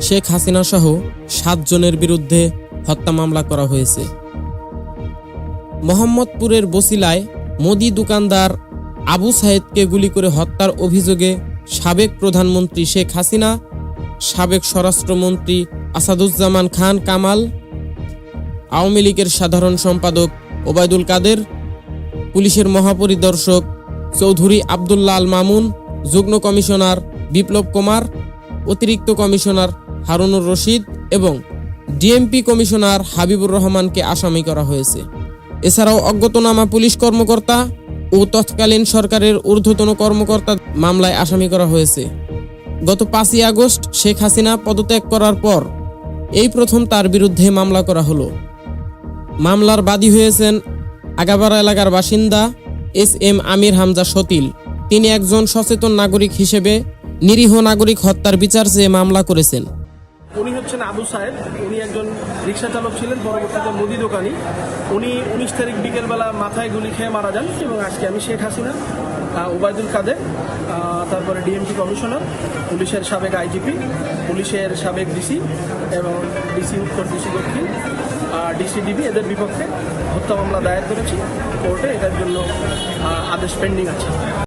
শেখ হাসিনা সহ সাতজনের বিরুদ্ধে হত্যা মামলা করা হয়েছে। মোহাম্মদপুরের বসিলায় মোদি দোকানদার আবু সাহেদকে গুলি করে হত্যার অভিযোগে সাবেক প্রধানমন্ত্রী শেখ হাসিনা, সাবেক স্বরাষ্ট্রমন্ত্রী আসাদুজ্জামান খান কামাল, আওয়ামী লীগের সাধারণ সম্পাদক ওবায়দুল কাদের, পুলিশের মহাপরিদর্শক চৌধুরী আবদুল্লাহ আল মামুন, যুগ্ম কমিশনার বিপ্লব কুমার, অতিরিক্ত কমিশনার হারুনুর রশিদ এবং ডিএমপি কমিশনার হাবিবুর রহমানকে আসামি করা হয়েছে। এছাড়াও অজ্ঞাতনামা পুলিশ কর্মকর্তা ও তৎকালীন সরকারের ঊর্ধ্বতন কর্মকর্তা মামলায় আসামি করা হয়েছে। গত পাঁচই আগস্ট শেখ হাসিনা পদত্যাগ করার পর এই প্রথম তার বিরুদ্ধে মামলা করা হলো। মামলার বাদী হয়েছেন আগাবাড়া এলাকার বাসিন্দা এস এম আমির হামজা সতিল। তিনি একজন সচেতন নাগরিক হিসেবে নিরীহ নাগরিক হত্যার বিচার চেয়ে মামলা করেছেন। উনি হচ্ছেন আবু সাহেব উনি একজন রিক্সা চালক ছিলেন, পরবর্তীতে মুদি দোকানি। উনি উনিশ তারিখ বিকেলবেলা মাথায় গুলি খেয়ে মারা যান এবং আজকে আমি শেখ হাসিনা ওবায়দুল কাদের তারপরে ডিএমপি কমিশনার, পুলিশের সাবেক আইজিপি, পুলিশের সাবেক ডিসি এবং ডিসি উত্তর, ডিসি দক্ষিণ ডিসিডিবি এদের বিপক্ষে হত্যা মামলা দায়ের করেছি। কোর্টে এটার জন্য আদেশ পেন্ডিং আছে।